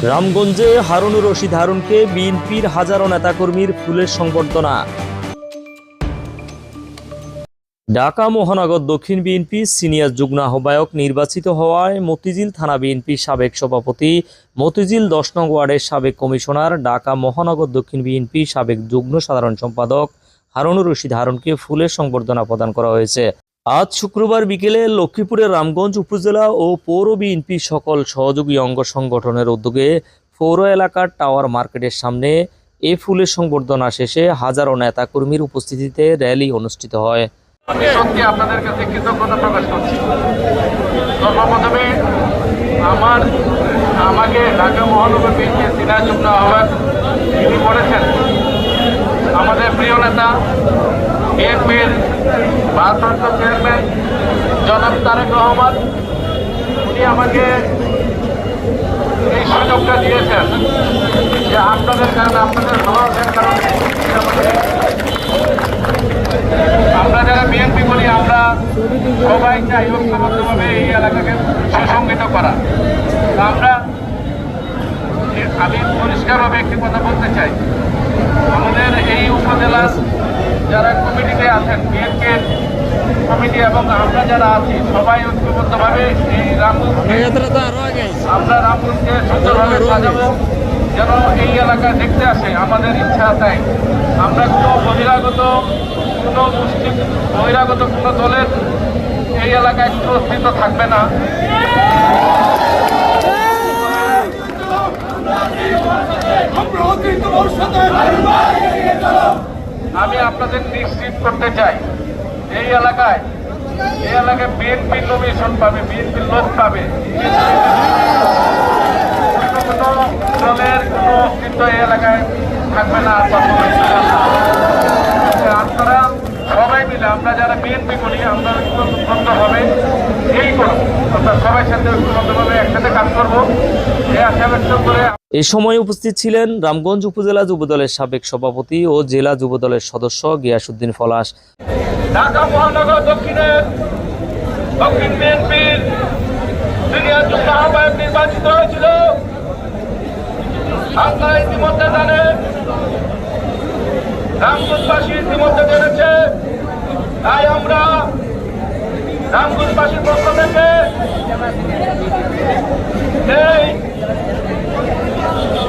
রামগঞ্জে হারুনুর রশিদ হারুনকে বিএনপির হাজারো নেতাকর্মীর ফুলের সংবর্ধনা। ঢাকা, মহানগর, দক্ষিণ বিএনপি সিনিয়র যুগ্ম আহ্বায়ক নির্বাচিত হওয়ায় মতিঝিল থানা বিএনপির সাবেক সভাপতি, মতিঝিল দশ নং ওয়ার্ডের সাবেক কমিশনার, ঢাকা, মহানগর, দক্ষিণ বিএনপি সাবেক যুগ্ম সাধারণ সম্পাদক হারুনুর রশিদ হারুনকে ফুলের সংবর্ধনা প্রদান করা হয়েছে। আজ শুক্রবার বিকেলে লক্ষ্মীপুরের রামগঞ্জ উপজেলা ও পৌর বিএনপি সকল সহযোগী অঙ্গ সংগঠনের উদ্যোগে পৌর এলাকার টাওয়ার মার্কেটের সামনে এ ফুলের সংবর্ধনা শেষে হাজারো নেতাকর্মীর উপস্থিতিতে র্যালি অনুষ্ঠিত হয়। আমার আমাদের প্রিয় নেতা বিএনপির ভারপ্রাপ্ত চেয়ারম্যান জনাব তারেক রহমান, উনি আমাকে এই সুযোগটা দিয়েছেন যে আপনাদের কারণে, আপনাদের ভালোবাসার কারণে আমরা যারা বিএনপি করি, আমরা সবাই চাই ঐক্যবদ্ধভাবে এই এলাকাকে সুসংগঠিত করা। আমরা আমি পরিষ্কারভাবে একটি কথা বলতে চাই। আমাদের এই উপজেলার যারা কমিটিতে আছেন বিএনপির কমিটি এবং আমরা যারা আছি সবাই ঐক্যবদ্ধভাবে এই রামগঞ্জকে আমরা রামগঞ্জকে সুন্দরভাবে সাজাবো যেন এই এলাকায় দেখতে আসে আমাদের ইচ্ছা তাই। আমরা কোনো বহিরাগত কোনো মুসলিম বহিরাগত কোনো দলের এই এলাকায় কোনো অস্তিত্ব থাকবে না আমি আপনাদের নিশ্চিত করতে চাই, এই এলাকায় এই এলাকায় বিএনপি নমিনেশন পাবে বিএনপির লোক পাবে। কোনো দলের কোনো অস্তিত্ব এই এলাকায় থাকবে না। আপনারা সবাই মিলে, আমরা যারা বিএনপি করি, আমরা ঐক্যবদ্ধভাবে এই করব আমরা সবাই সাথে ঐক্যবদ্ধভাবে একসাথে কাজ করব। এই আশা ব্যক্ত করে এ সময় উপস্থিত ছিলেন রামগঞ্জ উপজেলা যুবদলের সাবেক সভাপতি ও জেলা যুবদলের সদস্য গিয়াসুদ্দিন ফলাশ। ঢাকা ইতিমধ্যে জানেন, রামগঞ্জবাসী ইতিমধ্যে জেনেছে। তাই আমরা রামগঞ্জবাসীর পক্ষ থেকে এই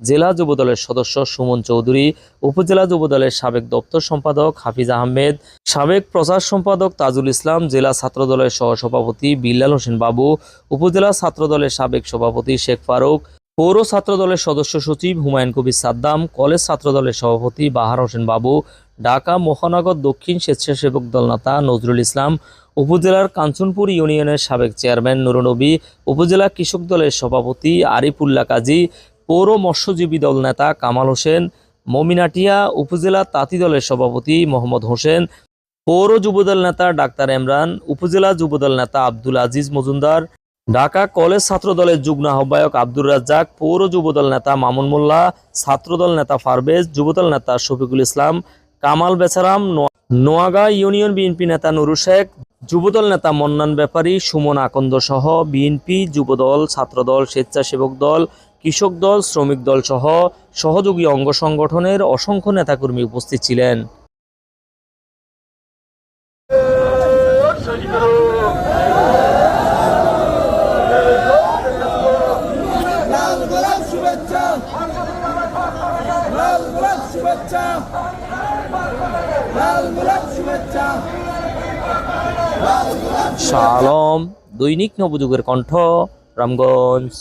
জেলা যুবদলের সদস্য সুমন চৌধুরী, উপজেলা যুবদলের সাবেক দপ্তর সম্পাদক হাফিজ আহমেদ, সাবেক প্রচার সম্পাদক তাজুল ইসলাম, জেলা ছাত্রদলের সহসভাপতি বিল্লাল হোসেন বাবু, উপজেলা ছাত্রদলের সাবেক সভাপতি শেখ ফারুক, পৌর ছাত্রদলের সদস্য সচিব হুমায়ুন কবির সাদ্দাম, কলেজ ছাত্রদলের সভাপতি বাহার হোসেন বাবু, ঢাকা মহানগর দক্ষিণ স্বেচ্ছাসেবক দল নেতা নজরুল ইসলাম, উপজেলার কাঞ্চনপুর ইউনিয়নের সাবেক চেয়ারম্যান নুরনবী, উপজেলা কৃষক দলের সভাপতি আরিফুল্লাহ কাজী পৌর মৎস্যজীবী দল নেতা কামাল হোসেন, মমিনাটিয়া উপজেলা তাঁতি দলের সভাপতি মোহাম্মদ হোসেন, পৌর যুবদল নেতা ডাক্তার এমরান উপজেলা যুবদল নেতা আব্দুল আজিজ মজুমদার, ঢাকা কলেজ ছাত্র দলের যুগ্ম আহ্বায়ক আব্দুর রাজ্জাক, পৌর যুবদল নেতা মামুন মোল্লা ছাত্রদল নেতা ফারবেজ, যুবদল নেতা শফিকুল ইসলাম, কামাল বেচারাম, নোয়া- নোয়াগা ইউনিয়ন বিএনপি নেতা নুরু শেখ, যুবদল নেতা মন্নান ব্যাপারী, সুমন আকন্দ সহ বিএনপি যুবদল, ছাত্রদল, স্বেচ্ছাসেবক দল কৃষক দল, শ্রমিক দল সহ সহযোগী অঙ্গ সংগঠনের অসংখ্য নেতাকর্মী উপস্থিত ছিলেন। আলম দৈনিক নবযুগের কণ্ঠ, রামগঞ্জ।